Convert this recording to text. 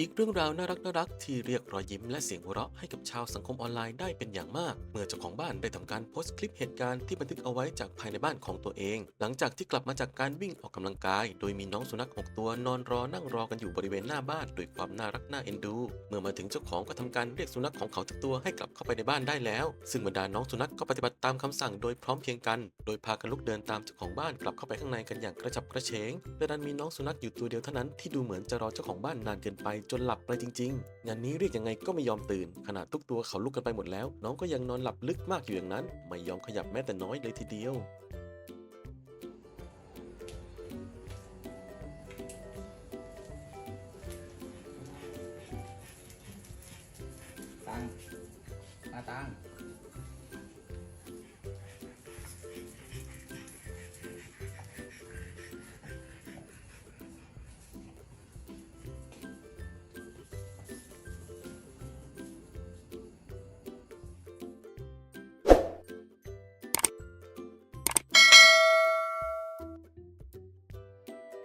อีกเรื่องราวน่ารักน่ารักๆที่เรียกรอยยิ้มและเสียงหัวเราะให้กับชาวสังคมออนไลน์ได้เป็นอย่างมาก เมื่อเจ้าของบ้านได้ทำการโพสต์คลิปเหตุการณ์ที่บันทึกเอาไว้จากภายในบ้านของตัวเอง หลังจากที่กลับมาจากการวิ่งออกกำลังกาย โดยมีน้องสุนัขหกตัวนอนรอนั่งรอกันอยู่บริเวณหน้าบ้านด้วยความน่ารักน่าเอ็นดู เมื่อมาถึงเจ้าของก็ทำการเรียกสุนัขของเขาทุกตัวให้กลับเข้าไปในบ้านได้แล้ว ซึ่งบรรดาน้องสุนัขก็ปฏิบัติตามคำสั่งโดยพร้อมเพรียงกัน โดยพากันลุกเดินตามเจ้าของบ้านกลับเข้าไปข้างในกันอย่างกระฉับกระเฉงแต่ดันมีน้องสุนัขอยู่ตัวเดียวเท่านั้นที่ดูเหมือนจะรอเจ้าของบ้านนานเกินไปจนหลับไปจริง ๆ งานนี้เรียกยังไงก็ไม่ยอมตื่น ขนาดทุกตัวเขาลุกกันไปหมดแล้ว น้องก็ยังนอนหลับลึกมากอยู่อย่างนั้น ไม่ยอมขยับแม้แต่น้อยเลยทีเดียวตังมาตัง